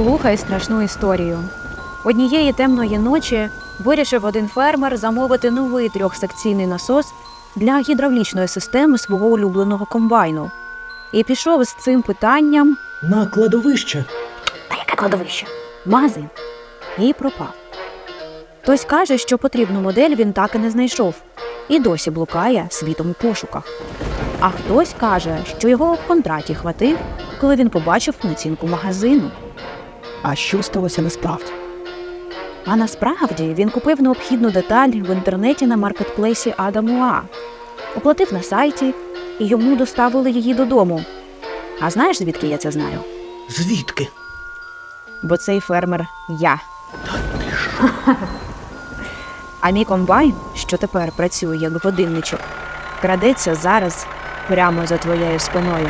Слухай страшну історію. Однієї темної ночі вирішив один фермер замовити новий трьохсекційний насос для гідравлічної системи свого улюбленого комбайну. І пішов з цим питанням На кладовище. Та яке кладовище? Магазин. І пропав. Хтось каже, що потрібну модель він так і не знайшов, і досі блукає світом у пошуках. А хтось каже, що його в контраті хватив, коли він побачив націнку магазину. А що сталося насправді? А насправді він купив необхідну деталь в інтернеті на маркетплейсі Адамуа, оплатив на сайті і йому доставили її додому. А знаєш, звідки я це знаю? Звідки? бо цей фермер я. А мій комбайн, що тепер працює як годинничок, крадеться зараз прямо за твоєю спиною.